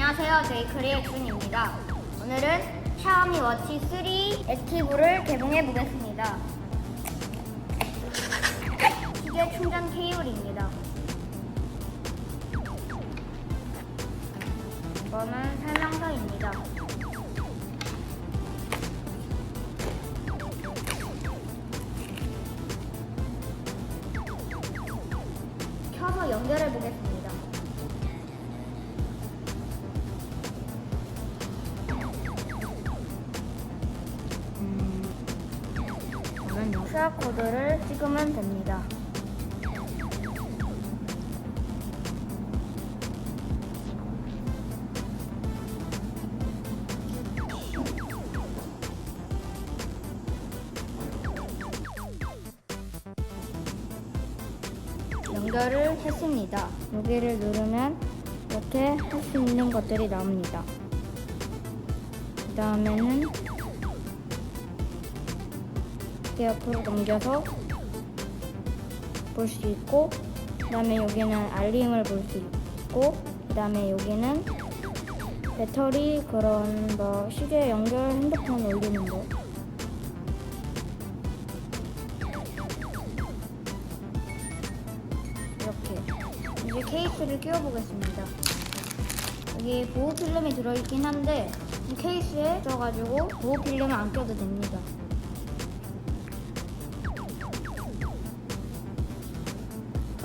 안녕하세요. 제이크리의 준입니다. 오늘은 샤오미 워치 3 액티브를 개봉해 보겠습니다. 시계 충전 케이블입니다. 이거는 설명서입니다. 켜서 연결해 보겠습니다. QR코드를 찍으면 됩니다. 연결을 했습니다. 여기를 누르면 이렇게 할 수 있는 것들이 나옵니다. 그 다음에는 이렇게 옆으로 넘겨서 볼 수 있고 그 다음에 여기는 알림을 볼 수 있고 그 다음에 여기는 배터리 그런 뭐 시계 연결 핸드폰 올리는 거 이렇게 이제 케이스를 끼워 보겠습니다. 여기 보호 필름이 들어있긴 한데 이 케이스에 있어가지고 보호 필름을 안 껴도 됩니다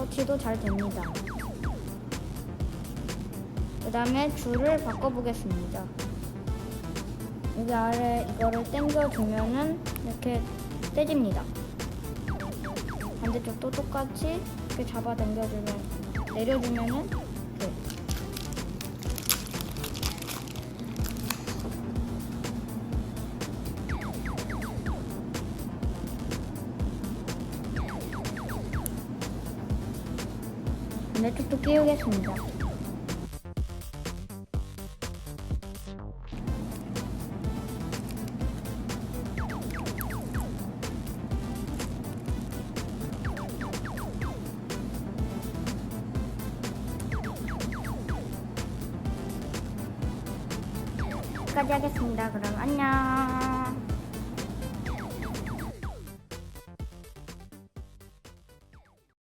터치도 잘 됩니다. 그 다음에 줄을 바꿔보겠습니다. 여기 아래 이거를 당겨주면은 이렇게 떼집니다. 반대쪽도 똑같이 이렇게 잡아 당겨주면 내려주면은 이렇게 반대쪽도 끼우겠습니다. 여기까지 하겠습니다. 그럼 안녕.